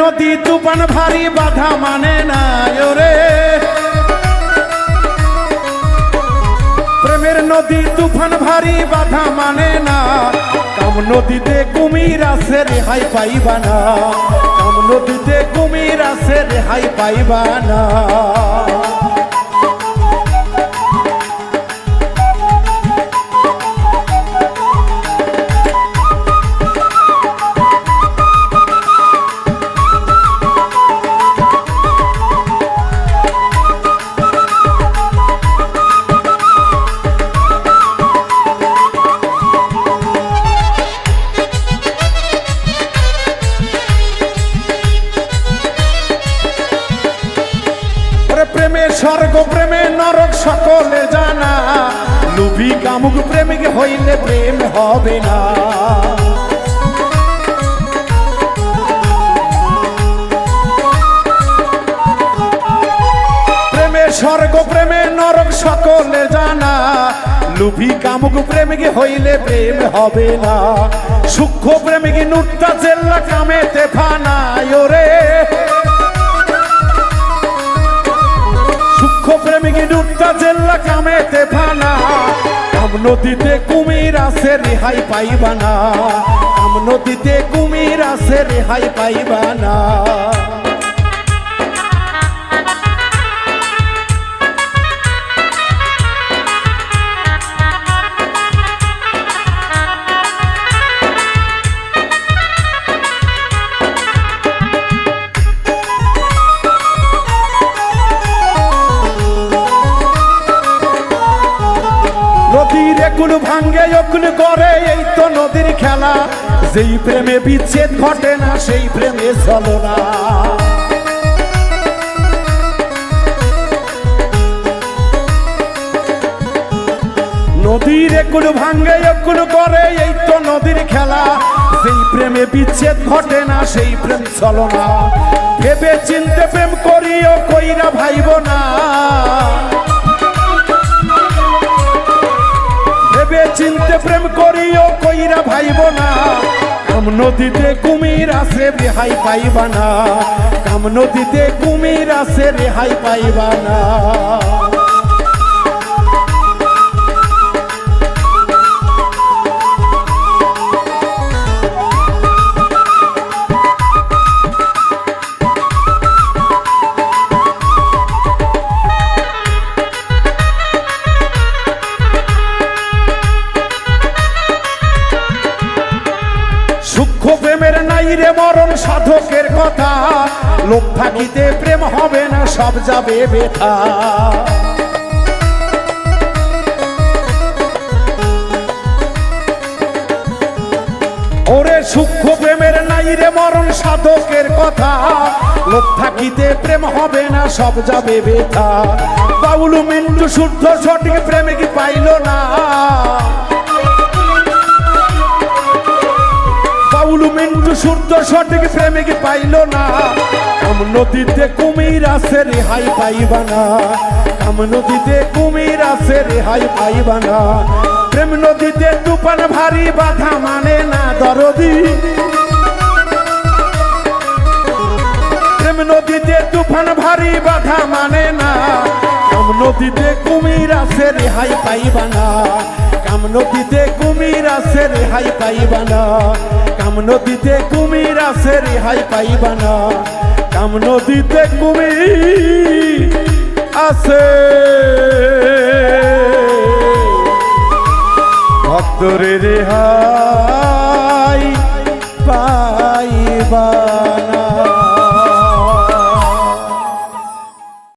নদী তুফান ভারী বাধা মানে না ওরে। প্রেমের নদী তুফান ভারী বাধা মানে না। কাম নদীতে কুমির আছে রেহাই পাইবা না। কাম নদীতে কুমির আছে রেহাই পাইবা না। স্বর্গ প্রেমে নরক সকলে জানা লুবি কামুক প্রেমিক হইলে প্রেম হবে না। স্বর্গ প্রেমে নরক সকলে জানা, লুভি কামুক প্রেমিক হইলে প্রেম হবে না। সূক্ষ্ম প্রেমিক নুট্টা জেল্লা কামেতে ফানায় রে জেল্লা কামেতে ফানা কাম নদীতে কুমির আছে, রেহাই পাইবা না কাম নদীতে কুমির আছে, রেহাই পাইবা না একুল ভাঙ্গে অকুল করে এই তো নদীর খেলা। যেই প্রেমে বিচ্ছেদ ঘটে না, সেই প্রেমে চলো না। নদীর একুল ভাঙ্গে একুল করে এই তো নদীর খেলা। যেই প্রেমে বিচ্ছেদ ঘটে না, সেই প্রেম চলো না। ভেবে চিনতে প্রেম করিও না। কাম নদীতে কুমির আছে, রেহাই পাইবা না। কাম নদীতে কুমির আছে, রেহাই পাইবা না। রে মরণ সাধকের কথা? লোক থাকিতে প্রেম হবে না, সব যাবে বেথা। ওরে সূক্ষ্ম প্রেমের নাই রে মরণ সাধকের কথা। লোক থাকিতে প্রেম হবে না, সব যাবে বেথা। বাউলু মিন্টু শুদ্ধ সঠিক প্রেমে কি পাইল না? বাউলু মিন্টু শুদ্ধ সঠিক প্রেমিক পাইল না। কাম নদীতে কুমির আছে রেহাই পাইবা না। কাম নদীতে কুমির আছে রেহাই পাইবা না। প্রেম নদীতে তুফান ভারী বাধা মানে না দরদি। প্রেম নদীতে তুফান ভারী বাধা মানে না। কাম নদীতে কুমির আছে রেহাই পাইবা না। কাম নদীতে কুমির আছে রেহাই পাইবা না। কাম নদীতে কুমির আছে রেহাই পাইবা না। কাম নদীতে কুমির আছে। ভক্তরে রেহাই